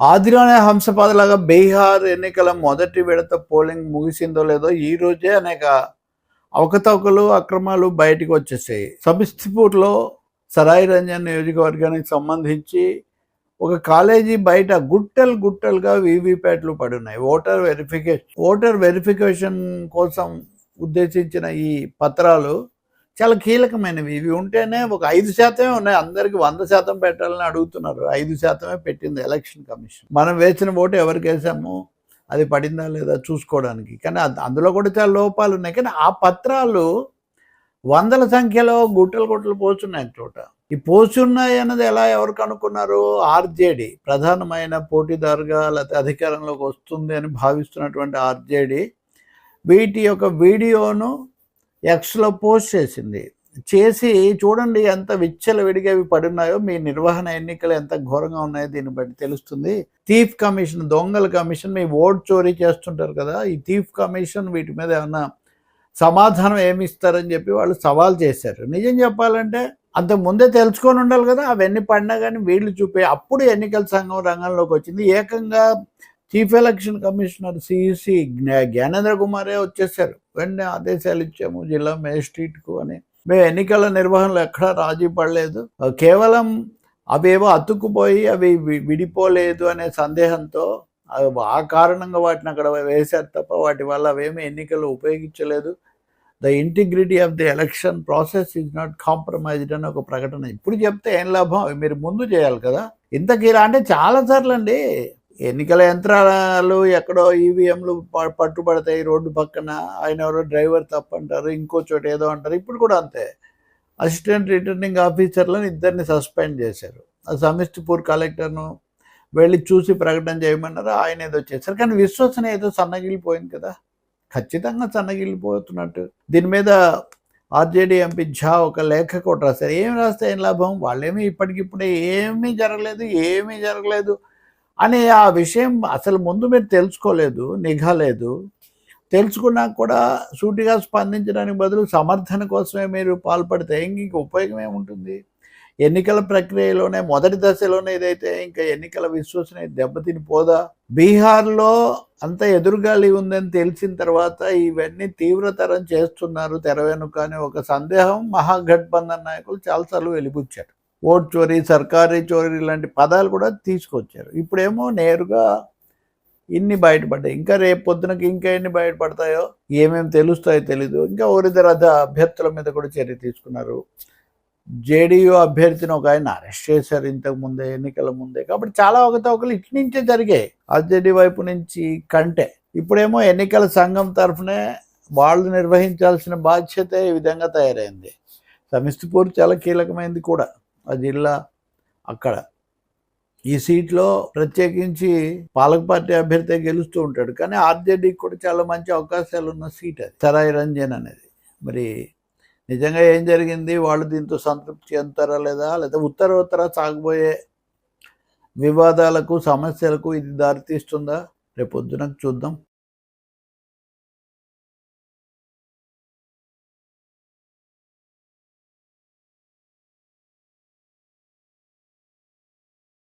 ఆదిలోనే హంసపాదలాగా బీహార్ ఎన్నికల మొదటి విడత పోలింగ్ ముగిసిందో లేదో ఈ రోజే అనేక అవకతవకలు అక్రమాలు బయటకు వచ్చేసాయి. సబిస్తిపూర్లో సరాయి రంజన్ నియోజకవర్గానికి సంబంధించి ఒక కాలేజీ బయట గుట్టలు గుట్టలుగా వీవీప్యాట్లు పడున్నాయి. ఓటర్ వెరిఫికేషన్ ఓటర్ వెరిఫికేషన్ కోసం ఉద్దేశించిన ఈ పత్రాలు చాలా కీలకమైనవి. ఇవి ఉంటేనే ఒక ఐదు శాతమే ఉన్నాయి. అందరికి వంద శాతం పెట్టాలని అడుగుతున్నారు. ఐదు శాతమే పెట్టింది ఎలక్షన్ కమిషన్. మనం వేసిన ఓటు ఎవరికి వేసాము? అది పడిందా లేదా చూసుకోవడానికి. కానీ అందులో కూడా చాలా లోపాలు ఉన్నాయి. కానీ ఆ పత్రాలు వందల సంఖ్యలో గుట్టలు గుట్టలు పోస్తున్నాయి చోట. ఈ పోచున్నాయి అన్నది ఎలా ఎవరు కనుక్కున్నారు? ఆర్జేడి ప్రధానమైన పోటీదారుగా లేకపోతే అధికారంలోకి వస్తుంది అని భావిస్తున్నటువంటి ఆర్జేడి వీటి యొక్క వీడియోను ఎక్స్లో పోస్ట్ చేసింది. చేసి చూడండి ఎంత విచ్చల విడిగా ఇవి పడున్నాయో మీ నిర్వహణ ఎన్నికలు ఎంత ఘోరంగా ఉన్నాయో దీన్ని బట్టి తెలుస్తుంది. థీఫ్ కమిషన్ దొంగల కమిషన్ మీ ఓట్ చోరీ చేస్తుంటారు కదా ఈ థీఫ్ కమిషన్ వీటి మీద ఏమన్నా సమాధానం ఏమి ఇస్తారని చెప్పి వాళ్ళు సవాల్ చేశారు. నిజం చెప్పాలంటే అంత ముందే తెలుసుకొని ఉండాలి కదా అవన్నీ పడినా కానీ వీళ్ళు చూపే అప్పుడు ఎన్నికల సంఘం రంగంలోకి వచ్చింది. ఏకంగా chief election commissioner CEC Gyanendra కుమారే వచ్చేసారు. వెంటనే ఆదేశాలు ఇచ్చాము జిల్లా మేజిస్ట్రేట్కు అని. మేము ఎన్నికల నిర్వహణలో ఎక్కడా రాజీ పడలేదు. కేవలం అవేవో అతుక్కుపోయి అవి వి- విడిపోలేదు అనే సందేహంతో ఆ కారణంగా వాటిని అక్కడ వేశారు తప్ప వాటి వల్ల అవేమీ ఎన్నికలు ఉపయోగించలేదు. The integrity of the election process is not compromised అని ఒక ప్రకటన. ఇప్పుడు చెప్తే ఏం లాభం? అవి మీరు ముందు చేయాలి కదా. ఇంతకీ ఇలా అంటే చాలా సార్లు అండి. ఎన్నికల యంత్రాలు ఎక్కడో ఈవీఎంలు పట్టుబడతాయి రోడ్డు పక్కన. ఆయన ఎవరో డ్రైవర్ తప్పంటారు ఇంకో చోట ఏదో అంటారు. ఇప్పుడు కూడా అంతే. అసిస్టెంట్ రిటర్నింగ్ ఆఫీసర్లను ఇద్దరిని సస్పెండ్ చేశారు. ఆ సమిష్టిపూర్ కలెక్టర్ను వెళ్ళి చూసి ప్రకటన చేయమన్నారు. ఆయన ఏదో చేశారు. కానీ విశ్వసనీయ ఏదో సన్నగిలిపోయింది కదా. ఖచ్చితంగా సన్నగిలిపోతున్నట్టు. దీని మీద ఆర్జేడీ ఎంపీ ఝా ఒక లేఖ కూడా రాశారు. ఏం రాస్తే ఏం లాభం? వాళ్ళేమీ ఇప్పటికిప్పుడే ఏమీ జరగలేదు ఏమీ జరగలేదు. అనే ఆ విషయం అసలు ముందు మీరు తెలుసుకోలేదు నిఘా లేదు. తెలుసుకున్నా కూడా సూటిగా స్పందించడానికి బదులు సమర్థన కోసమే మీరు పాల్పడితే ఇంక ఇంక ఉపయోగం ఏముంటుంది? ఎన్నికల ప్రక్రియలోనే మొదటి దశలోనే ఇదైతే ఇంకా ఎన్నికల విశ్వసనీయ దెబ్బతిని పోదా? బీహార్లో అంత ఎదురుగాలి ఉందని తెలిసిన తర్వాత ఇవన్నీ తీవ్రతరం చేస్తున్నారు తెర వెనుక అనే ఒక సందేహం మహాగఠబంధన్ నాయకులు చాలాసార్లు వెలిపుచ్చారు ఓట్ చోరీ సర్కారీ చోరీ లాంటి పదాలు కూడా తీసుకొచ్చారు. ఇప్పుడేమో నేరుగా ఇన్ని బయటపడ్డాయి. ఇంకా రేపు పొద్దునకి ఇంకా ఎన్ని బయటపడతాయో ఏమేమి తెలుస్తాయో తెలీదు. ఇంకా ఓరిదరథ అభ్యర్థుల మీద కూడా చర్య తీసుకున్నారు. జేడీయూ అభ్యర్థిని ఒక ఆయన అరెస్ట్ చేశారు ఇంతకు ముందే ఎన్నికల ముందే. కాబట్టి చాలా అవకతవకలు ఇటు నుంచే జరిగాయి. ఆర్జేడీ వైపు నుంచి కంటే. ఇప్పుడేమో ఎన్నికల సంఘం తరఫునే వాళ్ళు నిర్వహించాల్సిన బాధ్యత ఈ విధంగా తయారైంది. సమిష్టిపూర్ చాలా కీలకమైంది కూడా. ఆ జిల్లా అక్కడ. ఈ సీట్లో ప్రత్యేకించి పాలక పార్టీ అభ్యర్థి గెలుస్తూ ఉంటాడు. కానీ ఆర్జేడీకి కూడా చాలా మంచి అవకాశాలు ఉన్న సీట్ అది. సరాయి రంజన్ అనేది. మరి నిజంగా ఏం జరిగింది? వాళ్ళు దీంతో సంతృప్తి చెందుతారా లేదా? లేదా ఉత్తర ఉత్తర సాగబోయే వివాదాలకు సమస్యలకు ఇది దారితీస్తుందా? రేపొద్దున చూద్దాం.